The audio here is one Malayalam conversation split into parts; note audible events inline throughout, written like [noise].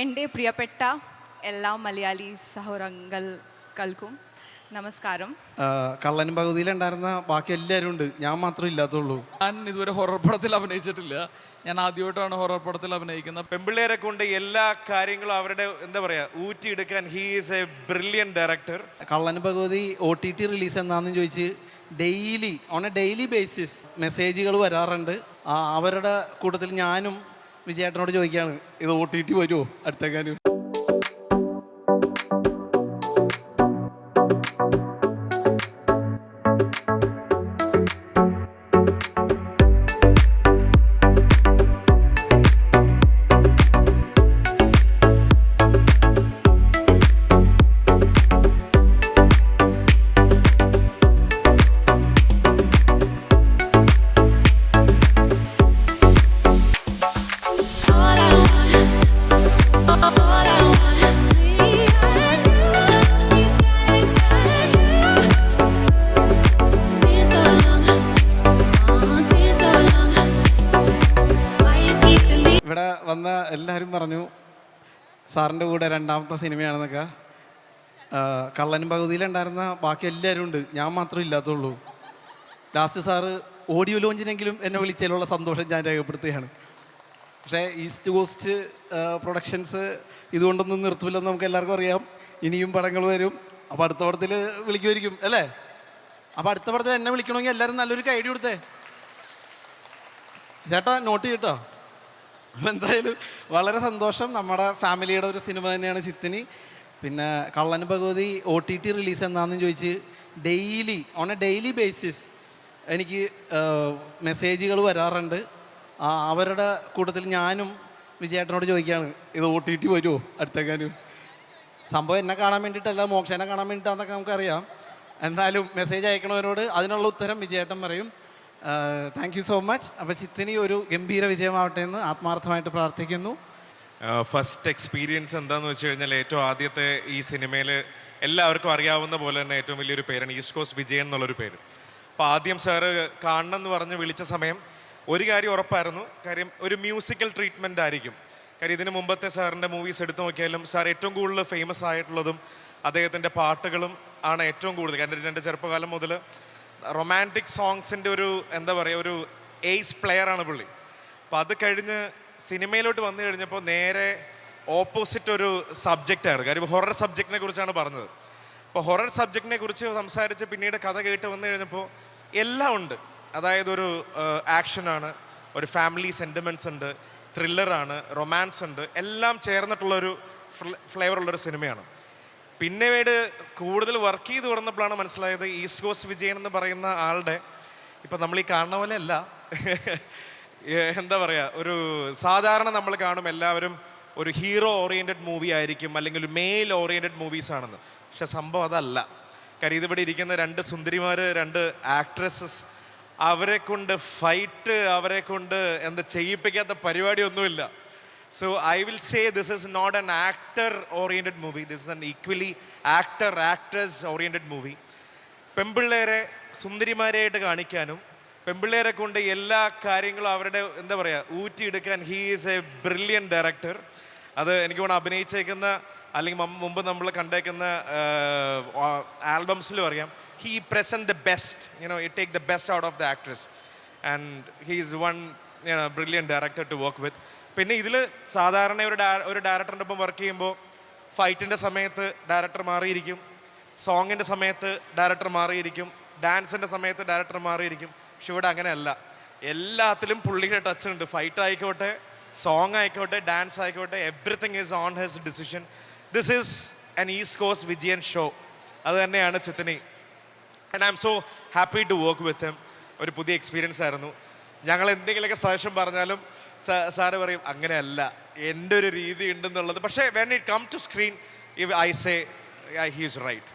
എന്റെ പ്രിയപ്പെട്ട എല്ലാ മലയാളി സഹോദരങ്ങൾക്കും നമസ്കാരം. കള്ളൻ കള്ളനും പകുതിയിലുണ്ടായിരുന്ന ബാക്കി എല്ലാവരും ഉണ്ട്. ഞാൻ മാത്രം ഇല്ലാത്തുള്ളൂ. ഞാൻ ഇതുവരെ ഹൊറർ പടത്തിൽ അഭിനയിച്ചിട്ടില്ല. ഞാൻ ആദ്യമായിട്ടാണ് ഹൊറർ പടത്തിൽ അഭിനയിക്കുന്നത്. പെമ്പിള്ളേരെ കൊണ്ട് എല്ലാ കാര്യങ്ങളും അവരുടെ എന്താ പറയാ ഊറ്റിയെടുക്കാൻ he is a brilliant director Kallan Pakuthi O T T release എന്നാന്ന് ചോദിച്ച് daily on a daily basis മെസ്സേജുകൾ വരാറുണ്ട്. അവരുടെ കൂട്ടത്തിൽ ഞാനും വിജയേട്ടനോട് ചോദിക്കുകയാണ് ഇത് ഒ ടി ടി വരുമോ അടുത്തേക്കാനും സാറിന്റെ കൂടെ രണ്ടാമത്തെ സിനിമയാണെന്നൊക്കെ. കള്ളനും പകുതിയിലുണ്ടായിരുന്ന ബാക്കി എല്ലാവരും ഉണ്ട്. ഞാൻ മാത്രം ഇല്ലാത്തുള്ളൂ. ലാസ്റ്റ് സാറ് ഓഡിയോ ലോഞ്ചിനെങ്കിലും എന്നെ വിളിച്ചതിലുള്ള സന്തോഷം ഞാൻ രേഖപ്പെടുത്തുകയാണ്. പക്ഷേ ഈസ്റ്റ് കോസ്റ്റ് പ്രൊഡക്ഷൻസ് ഇതുകൊണ്ടൊന്നും നിർത്തൂലെന്ന് നമുക്ക് എല്ലാവർക്കും അറിയാം. ഇനിയും പടങ്ങൾ വരും. അപ്പോൾ അടുത്ത പടത്തിൽ വിളിക്കുമായിരിക്കും അല്ലേ? അപ്പോൾ അടുത്ത പടത്തിൽ എന്നെ വിളിക്കണമെങ്കിൽ എല്ലാവരും നല്ലൊരു കൈഡി കൊടുത്തേ. ചേട്ടാ നോട്ട് ചെയ്യട്ടോ. അപ്പോൾ എന്തായാലും വളരെ സന്തോഷം. നമ്മുടെ ഫാമിലിയുടെ ഒരു സിനിമ തന്നെയാണ് ചിത്തിനി. പിന്നെ Kallan Bhagavathi O T T release എന്താണെന്ന് ചോദിച്ച് daily on a daily basis എനിക്ക് മെസ്സേജുകൾ വരാറുണ്ട്. അവരുടെ കൂട്ടത്തിൽ ഞാനും വിജയേട്ടനോട് ചോദിക്കുകയാണ് ഇത് ഒ ടി ടി വരുമോ അടുത്തേക്കാനും സംഭവം എന്നെ കാണാൻ വേണ്ടിയിട്ടല്ല മോക്ഷനെ കാണാൻ വേണ്ടിയിട്ടാണെന്നൊക്കെ നമുക്കറിയാം. എന്നാലും മെസ്സേജ് അയക്കണവരോട് അതിനുള്ള ഉത്തരം വിജയേട്ടൻ പറയും. താങ്ക് യു സോ മച്ച് അപ്പോൾ ചിത്തിനി ഒരു ഗംഭീര വിജയമാവട്ടെ എന്ന് ആത്മാർത്ഥമായിട്ട് പ്രാർത്ഥിക്കുന്നു. ഫസ്റ്റ് എക്സ്പീരിയൻസ് എന്താന്ന് വെച്ച് കഴിഞ്ഞാൽ ഏറ്റവും ആദ്യത്തെ ഈ സിനിമയിൽ എല്ലാവർക്കും അറിയാവുന്ന പോലെ തന്നെ ഏറ്റവും വലിയൊരു പേരാണ് ഈസ്റ്റ് കോസ്റ്റ് വിജയൻ എന്നുള്ളൊരു പേര്. അപ്പോൾ ആദ്യം സാറ് കാണണം എന്ന് പറഞ്ഞ് വിളിച്ച സമയം ഒരു കാര്യം ഉറപ്പായിരുന്നു. കാര്യം ഒരു മ്യൂസിക്കൽ ട്രീറ്റ്മെന്റ് ആയിരിക്കും. കാര്യം ഇതിന് മുമ്പത്തെ സാറിന്റെ മൂവീസ് എടുത്തു നോക്കിയാലും സാർ ഏറ്റവും കൂടുതൽ ഫേമസ് ആയിട്ടുള്ളതും അദ്ദേഹത്തിന്റെ പാട്ടുകളും ആണ് ഏറ്റവും കൂടുതൽ. കാരണം എന്റെ ചെറുപ്പകാലം മുതൽ റൊമാന്റിക് സോങ്സിന്റെ ഒരു എന്താ പറയുക ഒരു എയ്സ് പ്ലെയറാണ് പുള്ളി. അപ്പോൾ അത് കഴിഞ്ഞ് സിനിമയിലോട്ട് വന്നു കഴിഞ്ഞപ്പോൾ നേരെ ഓപ്പോസിറ്റ് ഒരു സബ്ജക്റ്റാണ് കാര്യം ഹൊറർ സബ്ജക്റ്റിനെ കുറിച്ചാണ് പറഞ്ഞത്. അപ്പോൾ ഹൊറർ സബ്ജക്റ്റിനെ കുറിച്ച് സംസാരിച്ച് പിന്നീട് കഥ കേട്ട് വന്നു കഴിഞ്ഞപ്പോൾ എല്ലാം ഉണ്ട്. അതായത് ഒരു ആക്ഷനാണ് ഒരു ഫാമിലി സെന്റിമെന്റ്സ് ഉണ്ട് ത്രില്ലറാണ് റൊമാൻസ് ഉണ്ട് എല്ലാം ചേർന്നിട്ടുള്ളൊരു ഫ്ലേവർ ഉള്ളൊരു സിനിമയാണ്. പിന്നീട് കൂടുതൽ വർക്ക് ചെയ്ത് തുടർന്നപ്പോഴാണ് മനസ്സിലായത് ഈസ്റ്റ് കോസ്റ്റ് വിജയൻ എന്ന് പറയുന്ന ആളുടെ ഇപ്പം നമ്മൾ ഈ കാണുന്ന പോലെ അല്ല എന്താ പറയുക ഒരു സാധാരണ നമ്മൾ കാണും എല്ലാവരും ഒരു ഹീറോ ഓറിയന്റഡ് മൂവി ആയിരിക്കും അല്ലെങ്കിൽ ഒരു മെയിൽ ഓറിയന്റഡ് മൂവീസ് ആണെന്ന്. പക്ഷെ സംഭവം അതല്ല. കാര്യം ഇതിവിടെ ഇരിക്കുന്ന രണ്ട് സുന്ദരിമാർ രണ്ട് ആക്ട്രസസ് അവരെ കൊണ്ട് ഫൈറ്റ് അവരെ കൊണ്ട് എന്താ ചെയ്യിപ്പിക്കാത്ത പരിപാടിയൊന്നുമില്ല. So I will say this is not an actor oriented movie this is an equally actor actress oriented movie പെമ്പിള്ളേരെ സുന്ദരിമാരെയായിട്ട് കാണിക്കാനും പെമ്പിള്ളേരെ കൊണ്ട് എല്ലാ കാര്യങ്ങളും അവരുടെ എന്താ പറയുക ഊറ്റിയെടുക്കാൻ he is a brilliant director അത് എനിക്ക് വേണം അഭിനയിച്ചേക്കുന്ന അല്ലെങ്കിൽ മുമ്പ് നമ്മൾ കണ്ടേക്കുന്ന ആൽബംസിലും അറിയാം. He present the best you know it take the best out of the actress and he is one brilliant director to work with പിന്നെ ഇതിൽ സാധാരണ ഒരു ഡയ ഒരു ഡയറക്ടറിന്റെ ഒപ്പം വർക്ക് ചെയ്യുമ്പോൾ ഫൈറ്റിന്റെ സമയത്ത് ഡയറക്ടർ മാറിയിരിക്കും. സോങ്ങിന്റെ സമയത്ത് ഡയറക്ടർ മാറിയിരിക്കും. ഡാൻസിന്റെ സമയത്ത് ഡയറക്ടർ മാറിയിരിക്കും. പക്ഷെ ഇവിടെ അങ്ങനെയല്ല. എല്ലാത്തിലും പുള്ളിയുടെ ടച്ച് ഉണ്ട്. ഫൈറ്റ് ആയിക്കോട്ടെ സോങ് ആയിക്കോട്ടെ ഡാൻസ് ആയിക്കോട്ടെ everything is on his decision this is an East Coast Vijayan show അത് തന്നെയാണ് Chithini. And I am so happy to work with him ഒരു പുതിയ എക്സ്പീരിയൻസ് ആയിരുന്നു. ഞങ്ങൾ എന്തെങ്കിലുമൊക്കെ സജഷൻ പറഞ്ഞാലും സാറ് പറയും അങ്ങനെയല്ല. എന്റെ ഒരു രീതി ഉണ്ടെന്നുള്ളത്. പക്ഷേ when it come to screen I say he's right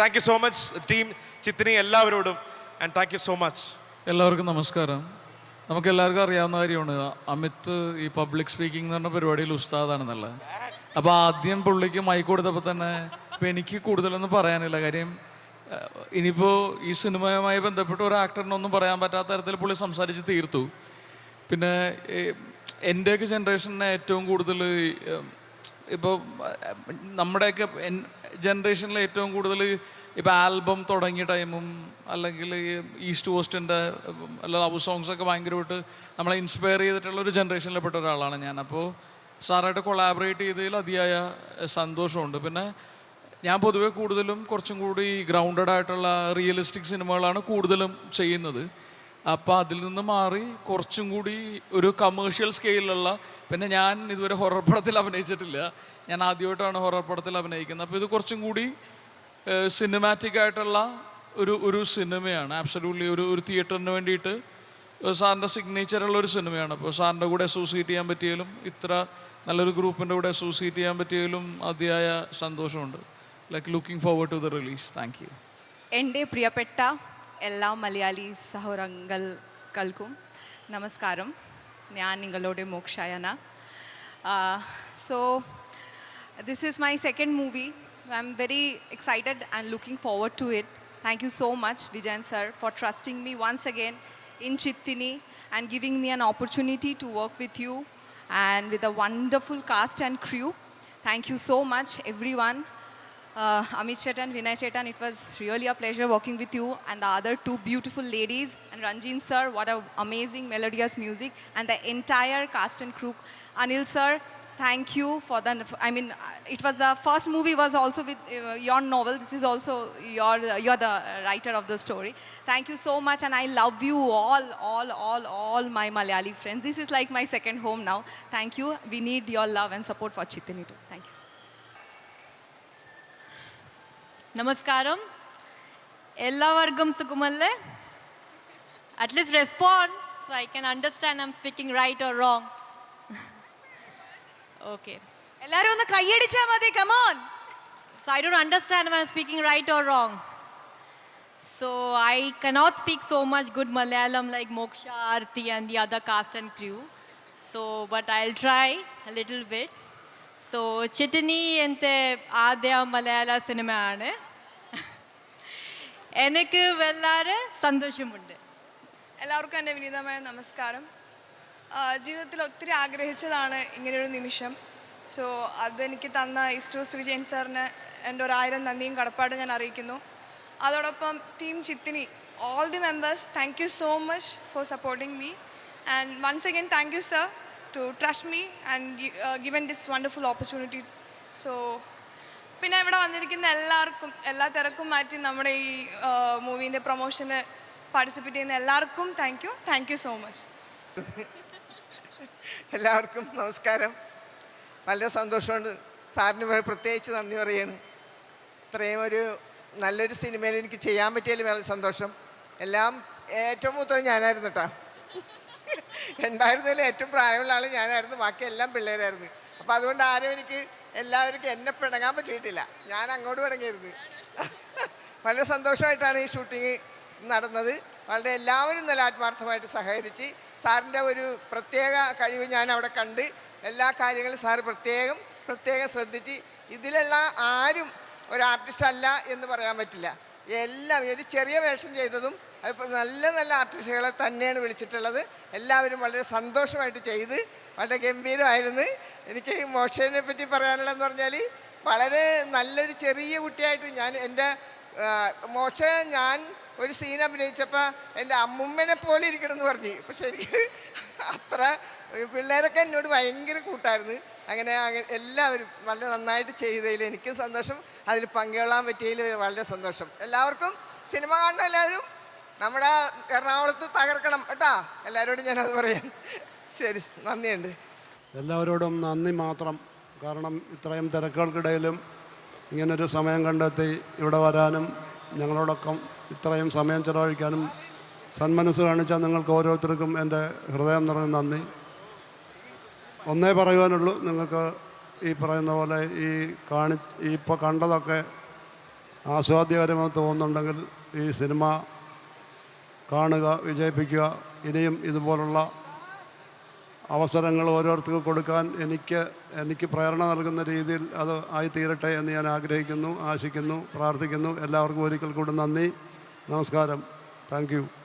thank you so much team Chithini എല്ലാവരോടും. And thank you so much എല്ലാവർക്കും നമസ്കാരം. നമുക്ക് എല്ലാവർക്കും അറിയാവുന്ന കാര്യമാണ് അമിത് ഈ പബ്ലിക് സ്പീക്കിംഗ് എന്ന് പറഞ്ഞ പരിപാടിയിൽ ഉസ്താദാണെന്നുള്ളത് അപ്പോൾ ആദ്യം പുള്ളിക്ക് മൈക്ക് കൊടുത്തപ്പോൾ തന്നെ ഇപ്പം എനിക്ക് കൂടുതലൊന്നും പറയാനില്ല. കാര്യം ഇനിയിപ്പോ ഈ സിനിമയുമായി ബന്ധപ്പെട്ട് ഒരു ആക്ടറിനൊന്നും പറയാൻ പറ്റാത്ത തരത്തിൽ പുള്ളി സംസാരിച്ച് തീർത്തു. പിന്നെ എന്റെയൊക്കെ ജനറേഷനെ ഏറ്റവും കൂടുതൽ ഇപ്പോൾ നമ്മുടെയൊക്കെ ജനറേഷനിൽ ഏറ്റവും കൂടുതൽ ഇപ്പോൾ ആൽബം തുടങ്ങിയ ടൈമും അല്ലെങ്കിൽ ഈസ്റ്റ് കോസ്റ്റിന്റെ അല്ല ലവ് സോങ്സ് ഒക്കെ ഭയങ്കരമായിട്ട് നമ്മളെ ഇൻസ്പയർ ചെയ്തിട്ടുള്ള ഒരു ജനറേഷനിൽപ്പെട്ട ഒരാളാണ് ഞാൻ. അപ്പോൾ സാറായിട്ട് കൊളാബറേറ്റ് ചെയ്തതിൽ അതിയായ സന്തോഷമുണ്ട്. പിന്നെ ഞാൻ പൊതുവേ കൂടുതലും കുറച്ചും കൂടി ഗ്രൗണ്ടഡ് ആയിട്ടുള്ള റിയലിസ്റ്റിക് സിനിമകളാണ് കൂടുതലും ചെയ്യുന്നത്. അപ്പോൾ അതിൽ നിന്ന് മാറി കുറച്ചും കൂടി ഒരു കമേഴ്ഷ്യൽ സ്കെയിലുള്ള പിന്നെ ഞാൻ ഇതുവരെ ഹൊറർ പടത്തിൽ അഭിനയിച്ചിട്ടില്ല. ഞാൻ ആദ്യമായിട്ടാണ് ഹൊറർ പടത്തിൽ അഭിനയിക്കുന്നത്. അപ്പോൾ ഇത് കുറച്ചും കൂടി സിനിമാറ്റിക് ആയിട്ടുള്ള ഒരു ഒരു സിനിമയാണ് ആബ്സലൂട്ട്ലി ഒരു ഒരു തിയേറ്ററിന് വേണ്ടിയിട്ട് സാറിന്റെ സിഗ്നേച്ചറുള്ള ഒരു സിനിമയാണ് അപ്പോൾ സാറിന്റെ കൂടെ അസോസിയേറ്റ് ചെയ്യാൻ പറ്റിയാലും ഇത്ര നല്ലൊരു ഗ്രൂപ്പിന്റെ കൂടെ അസോസിയേറ്റ് ചെയ്യാൻ പറ്റിയാലും അതിയായ സന്തോഷമുണ്ട്. Like looking forward to the release thank you എന്റെ പ്രിയപ്പെട്ട എല്ലാ മലയാളി സഹോദരങ്ങൾക്കും നമസ്കാരം ഞാൻ നിങ്ങളുടെ മോക്ഷായന so this is my second movie I am very excited and looking forward to it thank you so much Vijayan sir for trusting me once again in Chittini and giving me an opportunity to work with you and with a wonderful cast and crew. Thank you so much, everyone. Uh, Amit Chetan, Vinay Chetan, it was really a pleasure working with you and the other two beautiful ladies. And Ranjin sir, what a amazing melodious music. And the entire cast and crew. Anil sir, thank you for the, I mean, it was the first movie was also with uh, your novel. This is also your, you're the writer of the story. Thank you so much and I love you all, all, all, all my Malayali friends. This is like my second home now. Thank you. We need your love and support for Chitini too. Thank you. നമസ്കാരം എല്ലാവർക്കും സുഖമല്ലേ at least respond so I can understand I'm speaking right or wrong [laughs] okay എല്ലാവരും ഒന്ന് കൈയടിച്ചാൽ മതി come on so I don't understand I'm speaking right or wrong So I cannot speak so much good Malayalam like Moksha, Arti and the other cast and crew. So, but I'll try a little bit. So, Chittini എന്റെ ആദ്യ മലയാള സിനിമയാണ്. എനിക്ക് വളരെ സന്തോഷമുണ്ട്. എല്ലാവർക്കും എന്റെ വിനീതമായ നമസ്കാരം. ജീവിതത്തിൽ ഒത്തിരി ആഗ്രഹിച്ചതാണ് ഇങ്ങനെയൊരു നിമിഷം. സോ അതെനിക്ക് തന്ന ഇസ്റ്റോസ് വിജയൻ സാറിന് എന്റെ ഒരായിരം നന്ദിയും കടപ്പാടും ഞാൻ അറിയിക്കുന്നു. അതോടൊപ്പം team Chithini all the members thank you so much for supporting me and once again thank you sir to trust me and given this wonderful opportunity so പിന്നെ ഇവിടെ വന്നിരിക്കുന്ന എല്ലാവർക്കും എല്ലാ തിരക്കും മാറ്റി നമ്മുടെ ഈ മൂവീന്റെ പ്രൊമോഷന് പാർട്ടിസിപ്പേറ്റ് ചെയ്യുന്ന എല്ലാവർക്കും thank you thank you so much എല്ലാവർക്കും നമസ്കാരം. നല്ല സന്തോഷമുണ്ട്. സാറിന് പ്രത്യേകിച്ച് നന്ദി പറയാണ്. ഇത്രയും ഒരു നല്ലൊരു സിനിമയിൽ എനിക്ക് ചെയ്യാൻ പറ്റിയതിൽ വളരെ സന്തോഷം. എല്ലാം ഏറ്റവും മൂത്തത് ഞാനായിരുന്നു കേട്ടോ ഉണ്ടായിരുന്നതിൽ ഏറ്റവും പ്രായമുള്ള ആൾ ഞാനായിരുന്നു ബാക്കി എല്ലാം പിള്ളേരായിരുന്നു. അപ്പോൾ അതുകൊണ്ട് ആരും എനിക്ക് എല്ലാവർക്കും എന്നെ പിണങ്ങാൻ പറ്റിയിട്ടില്ല. ഞാൻ അങ്ങോട്ട് പിണങ്ങിയിരുന്നു. വളരെ സന്തോഷമായിട്ടാണ് ഈ ഷൂട്ടിങ് നടന്നത്. വളരെ എല്ലാവരും നല്ല ആത്മാർത്ഥമായിട്ട് സഹകരിച്ച് സാറിന്റെ ഒരു പ്രത്യേക കഴിവ് ഞാൻ അവിടെ കണ്ട് എല്ലാ കാര്യങ്ങളും സാർ പ്രത്യേകം പ്രത്യേകം ശ്രദ്ധിച്ച് ഇതിലുള്ള ആരും ഒരു ആർട്ടിസ്റ്റ് അല്ല എന്ന് പറയാൻ പറ്റില്ല. എല്ലാം ഒരു ചെറിയ വേഷം ചെയ്തതും അതിപ്പോൾ നല്ല നല്ല ആർട്ടിസ്റ്റുകളെ തന്നെയാണ് വിളിച്ചിട്ടുള്ളത്. എല്ലാവരും വളരെ സന്തോഷമായിട്ട് ചെയ്ത് വളരെ ഗംഭീരമായിരുന്നു. എനിക്ക് മോഷനെ പറ്റി പറയാനുള്ളതെന്ന് പറഞ്ഞാൽ വളരെ നല്ലൊരു ചെറിയ കുട്ടിയായിട്ട് ഞാൻ എന്റെ മോശ ഞാൻ ഒരു സീൻ അഭിനയിച്ചപ്പോൾ എന്റെ അമ്മുമ്മനെ പോലെ ഇരിക്കണം എന്ന് പറഞ്ഞു. പക്ഷെ എനിക്ക് അത്ര പിള്ളേരൊക്കെ എന്നോട് ഭയങ്കര കൂട്ടായിരുന്നു. അങ്ങനെ എല്ലാവരും വളരെ നന്നായിട്ട് ചെയ്തതിൽ എനിക്കും സന്തോഷം. അതിൽ പങ്കുകൊള്ളാൻ പറ്റിയതിൽ വളരെ സന്തോഷം. എല്ലാവർക്കും സിനിമ കാണുന്ന എല്ലാവരും നമ്മുടെ എറണാകുളത്ത് തകർക്കണം കേട്ടാ? എല്ലാവരോടും ഞാനത് പറയാം. ശരി നന്ദിയുണ്ട്. എല്ലാവരോടും നന്ദി മാത്രം. കാരണം ഇത്രയും തിരക്കുകൾക്കിടയിലും ഇങ്ങനൊരു സമയം കണ്ടെത്തി ഇവിടെ വരാനും ഞങ്ങളോടൊപ്പം ഇത്രയും സമയം ചെലവഴിക്കാനും സന്മനസ് കാണിച്ച നിങ്ങൾക്ക് ഓരോരുത്തർക്കും എന്റെ ഹൃദയം നിറഞ്ഞ നന്ദി. ഒന്നേ പറയുവാനുള്ളൂ നിങ്ങൾക്ക് ഈ പറയുന്ന പോലെ ഈ കാണി ഇപ്പോൾ കണ്ടതൊക്കെ ആസ്വാദ്യകരമായി തോന്നുന്നുണ്ടെങ്കിൽ ഈ സിനിമ കാണുക വിജയിപ്പിക്കുക. ഇനിയും ഇതുപോലുള്ള അവസരങ്ങൾ ഓരോരുത്തർക്കും കൊടുക്കാൻ എനിക്ക് എനിക്ക് പ്രേരണ നൽകുന്ന രീതിയിൽ അത് ആയിത്തീരട്ടെ എന്ന് ഞാൻ ആഗ്രഹിക്കുന്നു ആശിക്കുന്നു പ്രാർത്ഥിക്കുന്നു. എല്ലാവർക്കും ഒരിക്കൽ കൂടി നന്ദി നമസ്കാരം. താങ്ക്